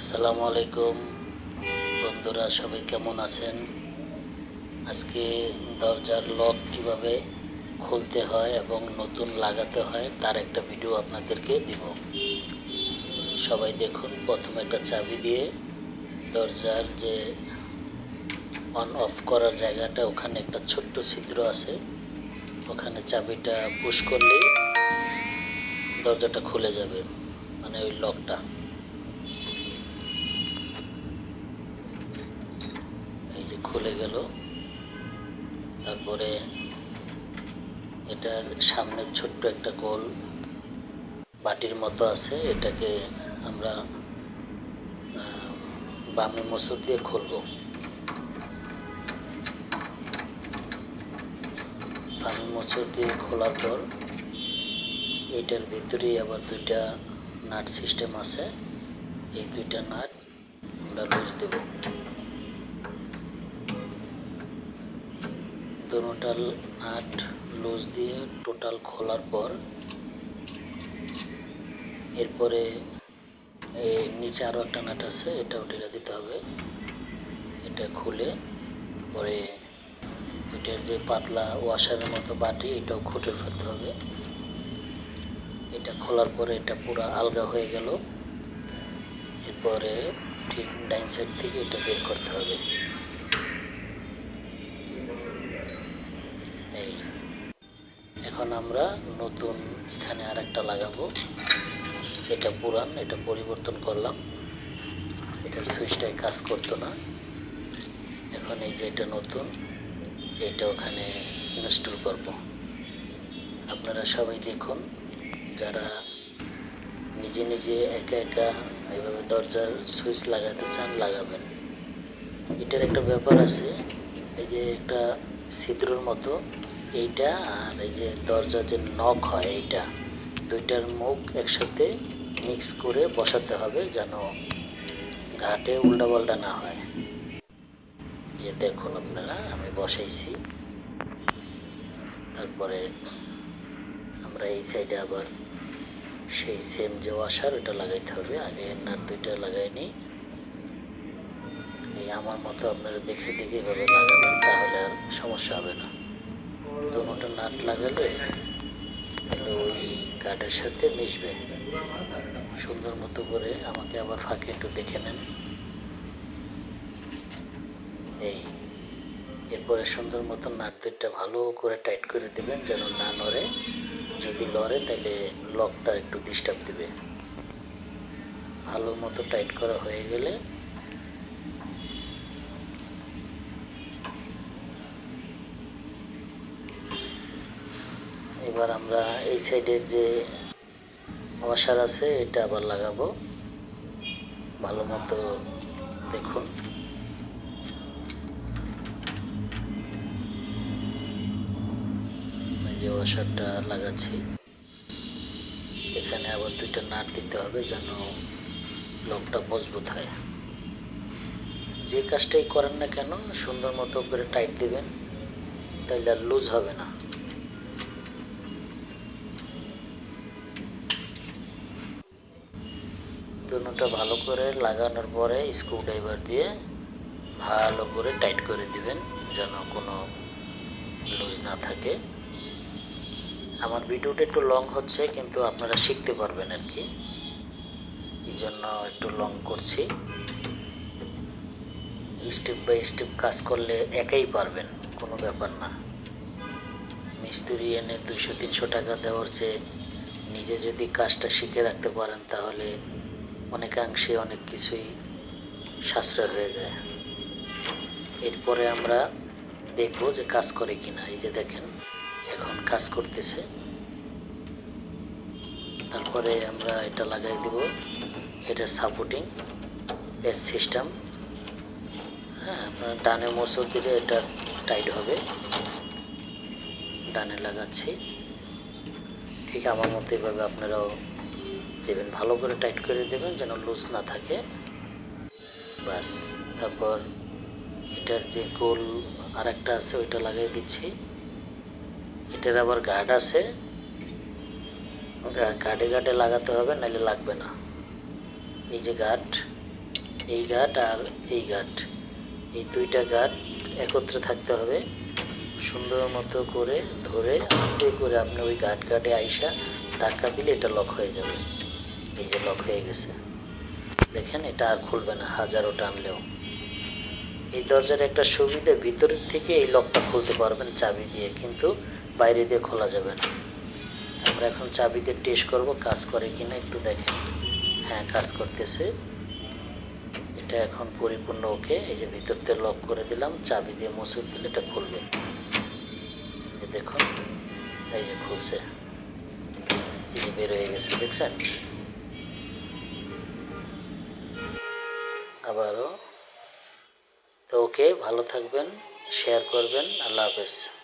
আসসালামু আলাইকুম। বন্ধুরা, সবাই কেমন আছেন? আজকে দরজার লক কীভাবে খুলতে হয় এবং নতুন লাগাতে হয় তার একটা ভিডিও আপনাদেরকে দিব। সবাই দেখুন, প্রথমে একটা চাবি দিয়ে দরজার যে অন অফ করার জায়গাটা, ওখানে একটা ছোট্ট ছিদ্র আছে। ওখানে চাবিটা পুশ করলেই দরজাটা খুলে যাবে মানে ওই লকটা এই যে খুলে গেল। তারপরে এটার সামনে ছোট্ট একটা গোল বাটির মতো আছে। এটাকে আমরা বামে মসুর দিয়ে খুলব। বামে মসুর দিয়ে খোলার পর এটার ভিতরেই আবার দুইটা নাট সিস্টেম আছে। এই দুইটা নাট আমরা লুজ দেবো। দোনোটাল নাট লুজ দিয়ে টোটাল খোলার পর এরপরে নিচে আরও একটা নাট আছে, এটাও ঢেলে দিতে হবে। এটা খুলে পরে এটার যে পাতলা ওয়াশারের মতো বাটি, এটাও খুঁটে ফেলতে হবে। এটা খোলার পরে এটা পুরো আলগা হয়ে গেল। এরপরে ঠিক ডাইন সাইড থেকে এটা বের করতে হবে এই এখন আমরা নতুন এখানে আর একটা লাগাবো। এটা পুরান, এটা পরিবর্তন করলাম। এটার সুইচটাই কাজ করতো না। এখন এই যে এটা নতুন, এটা ওখানে ইনস্টল করব। আপনারা সবাই দেখুন, যারা নিজে নিজে একা একা এভাবে দরজার সুইচ লাগাতে চান, লাগাবেন। এটার একটা ব্যাপার আছে, এই যে একটা ছিদ্রর মতো এইটা আর এই যে দরজার যে নখ হয় এইটা, দুইটার মুখ একসাথে মিক্স করে বসাতে হবে যেন ঘাটে উল্টাপাল্টা না হয়। এ দেখুন আপনারা, আমি বসাইছি। তারপরে আমরা এই সাইডে আবার সেই সেম যে ওয়াশার ওটা লাগাইতে হবে। আগে নাট দুইটা লাগাই নিই এই আমার মতো আপনারা দেখে দেখে এভাবে লাগাবেন, তাহলে আর সমস্যা নাট লাগালে তাহলে ওই গার্ডের সাথে মিশবে। সুন্দর মতো করে আমাকে আবার ফাঁকে একটু দেখে নেন। এই, এরপরে সুন্দর মতো নাট ভালো করে টাইট করে দেবেন যেন না নড়ে। যদি লড়ে তাহলে লকটা একটু ডিস্টার্ব দিবে। ভালো মতো টাইট করা হয়ে গেলে আমরা এই সাইডের যে ওয়াশার আছে, এটা আবার লাগাবো। ভালো মতো দেখুন। যে ওয়াশারটা লাগাচ্ছি। এখানে আবার দুইটা নাট দিতে হবে যেন লকটা মজবুত হয়। যে কাজটাই করেন না কেন, সুন্দর মতো করে টাইট দিবেন, তাইলে আর লুজ হবে না। দুটোটা ভালো করে লাগানোর পরে স্ক্রু ড্রাইভার দিয়ে ভালো করে টাইট করে দিবেন, যেন কোনো লুজ না থাকে। আমার ভিডিওটা একটু লং হচ্ছে, কিন্তু আপনারা শিখতে পারবেন আর কি। এই জন্য একটু লং করছি। স্টেপ বাই স্টেপ কাজ করলে একাই পারবেন, কোনো ব্যাপার না। মিস্ত্রি এনে দুশো তিনশো টাকা দেওয়ার চেয়ে নিজে যদি কাজটা শিখে রাখতে পারেন, তাহলে অনেকাংশে অনেক কিছুই সাশ্রয় হয়ে যায়। এরপরে আমরা দেখব যে কাজ করে কিনা। এই যে দেখেন, এখন কাজ করতেছে। তারপরে আমরা এটা লাগাই দিব। এটা সাপোর্টিং পেস সিস্টেম হ্যাঁ আপনার ডানে মোচর দিলে এটা টাইট হবে। ডানে লাগাচ্ছি। ঠিক আমার মতো এভাবে আপনারাও দেবেন, ভালো করে টাইট করে দেবেন যেন লুজ না থাকে। বাস তারপর এটার যে গোল আর একটা আছে, ওইটা লাগাই দিচ্ছি। এটার আবার গার্ড আছে। গার্ডে গার্ডে লাগাতে হবে, নাহলে লাগবে না। এই যে গার্ড এই গার্ড আর এই গার্ড এই দুইটা গার্ড একত্রে থাকতে হবে। সুন্দর মতো করে ধরে, আস্তে করে আপনি ওই গাঁট গার্ডে আইসা ধাক্কা দিলে এটা লক হয়ে যাবে। এই যে লক হয়ে গেছে। দেখেন, এটা আর খুলবে না হাজারো টানলেও এই দরজার একটা সুবিধা, ভিতরের থেকে এই লকটা খুলতে পারবেন চাবি দিয়ে, কিন্তু বাইরে দিয়ে খোলা যাবে না। আমরা এখন চাবি দিয়ে টেস্ট করব, কাজ করে কি না একটু দেখেন। হ্যাঁ কাজ করতেছে। এটা এখন পরিপূর্ণ ওকে, এই যে ভিতর থেকে লক করে দিলাম, চাবি দিয়ে মুসুর দিলে এটা খুলবে। দেখুন, এই যে খুলছে। এই যে বের হয়ে গেছে, দেখছেন? আবারও। তো ওকে ভালো থাকবেন শেয়ার করবেন। আল্লাহ হাফেজ।